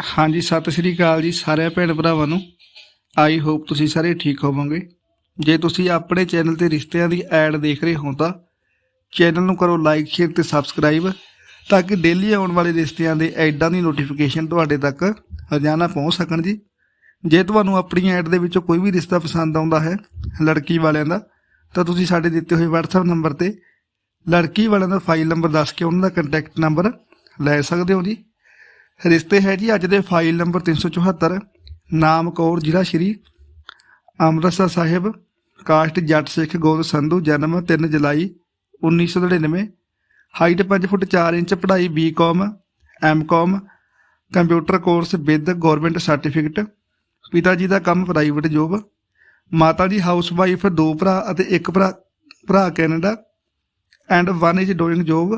ਹਾਂਜੀ, ਸਤਿ ਸ਼੍ਰੀ ਅਕਾਲ ਜੀ ਸਾਰਿਆਂ ਭੈਣ ਭਰਾਵਾਂ ਨੂੰ। ਆਈ ਹੋਪ ਤੁਸੀਂ ਸਾਰੇ ਠੀਕ ਹੋਵੋਗੇ। ਜੇ ਤੁਸੀਂ ਆਪਣੇ ਚੈਨਲ ਤੇ ਰਿਸ਼ਤਿਆਂ ਦੀ ਐਡ ਦੇਖ ਰਹੇ ਹੋ ਤਾਂ ਚੈਨਲ ਨੂੰ ਕਰੋ ਲਾਈਕ, ਸ਼ੇਅਰ ਤੇ ਸਬਸਕ੍ਰਾਈਬ ਤਾਂ ਕਿ ਡੇਲੀ ਆਉਣ ਵਾਲੇ ਰਿਸ਼ਤਿਆਂ ਦੇ ਐਡਾਂ ਦੀ ਨੋਟੀਫਿਕੇਸ਼ਨ ਤੁਹਾਡੇ ਤੱਕ ਰੋਜ਼ਾਨਾ ਪਹੁੰਚ ਸਕਣ ਜੀ। ਜੇ ਤੁਹਾਨੂੰ ਆਪਣੀ ਐਡ ਦੇ ਵਿੱਚੋਂ ਕੋਈ ਵੀ ਰਿਸ਼ਤਾ ਪਸੰਦ ਆਉਂਦਾ ਹੈ ਲੜਕੀ ਵਾਲਿਆਂ ਦਾ, ਤਾਂ ਤੁਸੀਂ ਸਾਡੇ ਦਿੱਤੇ ਹੋਏ WhatsApp ਨੰਬਰ ਤੇ ਲੜਕੀ ਵਾਲਿਆਂ ਦਾ ਫਾਈਲ ਨੰਬਰ ਦੱਸ ਕੇ ਉਹਨਾਂ ਦਾ ਕੰਟੈਕਟ ਨੰਬਰ ਲੈ ਸਕਦੇ ਹੋ ਜੀ। ਰਿਸ਼ਤੇ ਹੈ ਜੀ ਅੱਜ ਦੇ ਫਾਈਲ ਨੰਬਰ 374 ਨਾਮ ਕੌਰ ਜ਼ਿਲ੍ਹਾ ਸ਼੍ਰੀ ਅੰਮ੍ਰਿਤਸਰ ਸਾਹਿਬ, ਕਾਸਟ ਜੱਟ ਸਿੱਖ ਗੋਦ ਸੰਧੂ, ਜਨਮ 3 ਜੁਲਾਈ 1999 ਹਾਈਟ 5 ਫੁੱਟ 4 ਇੰਚ, ਪੜ੍ਹਾਈ BCom MCom computer course with government certificate ਪਿਤਾ ਜੀ ਦਾ ਕੰਮ ਪ੍ਰਾਈਵੇਟ ਜੋਬ ਮਾਤਾ ਜੀ ਹਾਊਸ ਵਾਈਫ ਦੋ ਭਰਾ ਅਤੇ ਇੱਕ ਭਰਾ ਭਰਾ Canada and one is doing job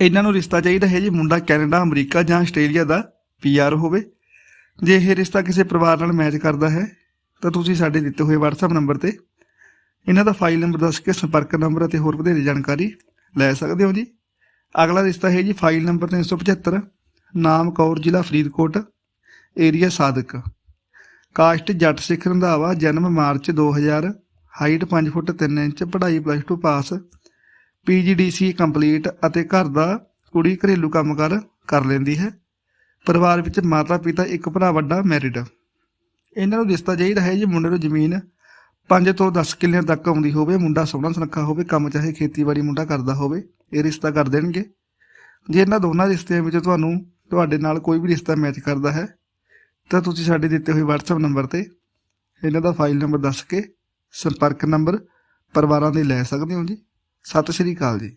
ਇਹਨਾਂ ਨੂੰ ਰਿਸ਼ਤਾ ਚਾਹੀਦਾ ਹੈ ਜੀ, ਮੁੰਡਾ ਕੈਨੇਡਾ, ਅਮਰੀਕਾ ਜਾਂ ਆਸਟ੍ਰੇਲੀਆ ਦਾ ਪੀਆਰ ਹੋਵੇ। ਜੇ ਇਹ ਰਿਸ਼ਤਾ ਕਿਸੇ ਪਰਿਵਾਰ ਨਾਲ ਮੈਚ ਕਰਦਾ ਹੈ, ਤਾਂ ਤੁਸੀਂ ਸਾਡੇ ਦਿੱਤੇ ਹੋਏ WhatsApp ਨੰਬਰ ਤੇ ਇਹਨਾਂ ਦਾ ਫਾਈਲ ਨੰਬਰ ਦੱਸ ਕੇ ਸੰਪਰਕ ਨੰਬਰ ਅਤੇ ਹੋਰ ਵਧੇਰੇ ਜਾਣਕਾਰੀ ਲੈ ਸਕਦੇ ਹੋ ਜੀ। ਅਗਲਾ ਰਿਸ਼ਤਾ ਹੈ ਜੀ ਫਾਈਲ ਨੰਬਰ 375 ਨਾਮ ਕੌਰ, ਜ਼ਿਲ੍ਹਾ ਫਰੀਦਕੋਟ ਏਰੀਆ ਸਾਦਕ। ਕਾਸਟ ਜੱਟ ਸਿੱਖ ਰੰਧਾਵਾ, ਜਨਮ ਮਾਰਚ 2000 ਹਾਈਟ 5 ਫੁੱਟ 3 ਇੰਚ, ਪੜ੍ਹਾਈ ਪਲੱਸ 2 ਪਾਸ ਪੀਜੀਡੀਸੀ ਕੰਪਲੀਟ ਅਤੇ ਘਰ ਦਾ ਕੁੜੀ ਘਰੇਲੂ ਕੰਮਕਾਰ ਕਰ ਲੈਂਦੀ ਹੈ। ਪਰਿਵਾਰ ਵਿੱਚ ਮਾਤਾ ਪਿਤਾ, ਇੱਕ ਭਰਾ, ਵੱਡਾ ਮੈਰਿਡ ਇਹਨਾਂ ਨੂੰ ਰਿਸ਼ਤਾ ਚਾਹੀਦਾ ਹੈ ਜੀ ਮੁੰਡੇ ਨੂੰ ਜ਼ਮੀਨ 5 ਤੋਂ 10 ਕਿੱਲਿਆਂ ਤੱਕ ਆਉਂਦੀ ਹੋਵੇ, ਮੁੰਡਾ ਸੋਹਣਾ ਸੁਨੱਖਾ ਹੋਵੇ, ਕੰਮ ਚਾਹੇ ਖੇਤੀਬਾੜੀ ਮੁੰਡਾ ਕਰਦਾ ਹੋਵੇ, ਇਹ ਰਿਸ਼ਤਾ ਕਰ ਦੇਣਗੇ। ਜੇ ਇਹਨਾਂ ਦੋਨਾਂ ਰਿਸ਼ਤਿਆਂ ਵਿੱਚ ਤੁਹਾਨੂੰ ਤੁਹਾਡੇ ਨਾਲ ਕੋਈ ਵੀ ਰਿਸ਼ਤਾ ਮੈਚ ਕਰਦਾ ਹੈ, ਤਾਂ ਤੁਸੀਂ ਸਾਡੇ ਦਿੱਤੇ ਹੋਏ WhatsApp ਨੰਬਰ ਤੇ ਇਹਨਾਂ ਦਾ ਫਾਈਲ ਨੰਬਰ ਦੱਸ ਕੇ ਸੰਪਰਕ ਨੰਬਰ ਪਰਿਵਾਰਾਂ ਦੇ ਲੈ ਸਕਦੇ ਹੋ ਜੀ। ਸਤਿ ਸ਼੍ਰੀ ਅਕਾਲ ਜੀ।